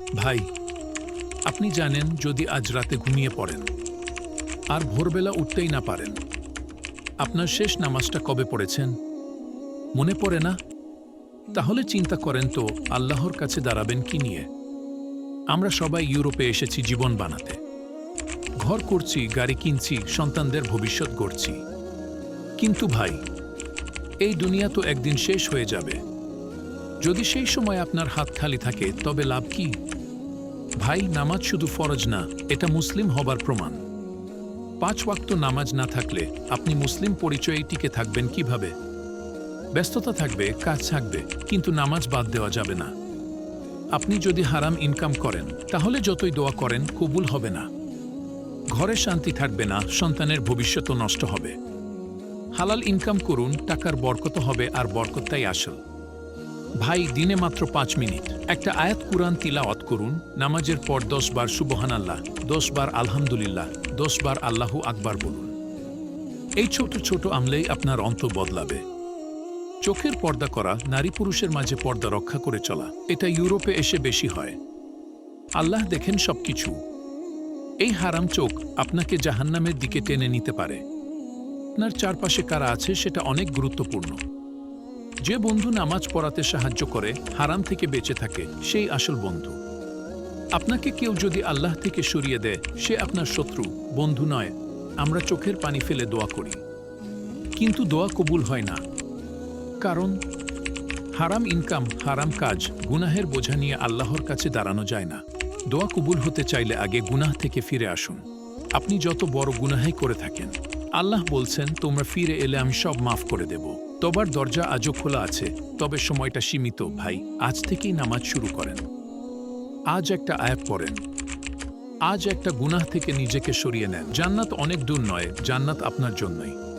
ভাই, আপনি জানেন যদি আজ রাতে ঘুমিয়ে পড়েন, আর ভোরবেলা উঠতেই না পারেন, আপনার শেষ নামাজটা কবে পড়েছেন? মনে পড়ে না? তাহলে চিন্তা করেন তো আল্লাহর কাছে দাঁড়াবেন কি নিয়ে? আমরা সবাই ইউরোপে এসেছি জীবন বানাতে। ঘর করছি, গাড়ি কিনছি, সন্তানদের ভবিষ্যৎ গড়ছি। কিন্তু ভাই, এই দুনিয়া তো একদিন শেষ হয়ে যাবে। যদি সেই সময় আপনার হাত খালি থাকে, তবে লাভ কি? ভাই, নামাজ শুধু ফরজ না, এটা মুসলিম হবার প্রমাণ। পাঁচ ওয়াক্ত নামাজ না থাকলে আপনি মুসলিম পরিচয়ে টিকে থাকবেন কীভাবে? ব্যস্ততা থাকবে, কাজ থাকবে, কিন্তু নামাজ বাদ দেওয়া যাবে না। আপনি যদি হারাম ইনকাম করেন, তাহলে যতই দোয়া করেন, কবুল হবে না। ঘরে শান্তি থাকবে না, সন্তানের ভবিষ্যৎও নষ্ট হবে। হালাল ইনকাম করুন, টাকার বরকত হবে, আর বরকতটাই আসল। ভাই, দিনে মাত্র পাঁচ মিনিট। একটা আয়াত কুরআন তিলাওয়াত করুন, নামাজের পর দশ বার সুবহান আল্লাহ দশ বার আলহামদুলিল্লাহ, দশ বার আল্লাহু আকবার বলুন। এই ছোট ছোট আমলেই আপনার অন্ত বদলাবে। চোখের পর্দা করা, নারী পুরুষের মাঝে পর্দা রক্ষা করে চলা, এটা ইউরোপে এসে বেশি হয়। আল্লাহ দেখেন সবকিছু। এই হারাম চোখ আপনাকে জাহান্নামের দিকে টেনে নিতে পারে। আপনার চারপাশে কারা আছে সেটা অনেক গুরুত্বপূর্ণ। যে বন্ধু নামাজ পড়াতে সাহায্য করে, হারাম থেকে বেঁচে থাকে, সেই আসল বন্ধু। আপনাকে কেউ যদি আল্লাহ থেকে সরিয়ে দেয়, সে আপনার শত্রু, বন্ধু নয়। আমরা চোখের পানি ফেলে দোয়া করি। কিন্তু দোয়া কবুল হয় না। কারণ, হারাম ইনকাম, হারাম কাজ, গুনাহের বোঝা নিয়ে আল্লাহর কাছে দাঁড়ানো যায় না। দোয়া কবুল হতে চাইলে আগে গুনাহ থেকে ফিরে আসুন। আপনি যত বড় গুনাহাই করে থাকেন, আল্লাহ বলছেন, তোমরা ফিরে এলে আমি সব মাফ করে দেব। তবার দরজা আজও খোলা আছে, তবে সময়টা সীমিত, ভাই। আজ থেকেই নামাজ শুরু করেন। আজ একটা আয়াত পড়েন। আজ একটা গুনাহ থেকে নিজেকে সরিয়ে নেন। জান্নাত অনেক দূর নয়, জান্নাত আপনার জন্যই।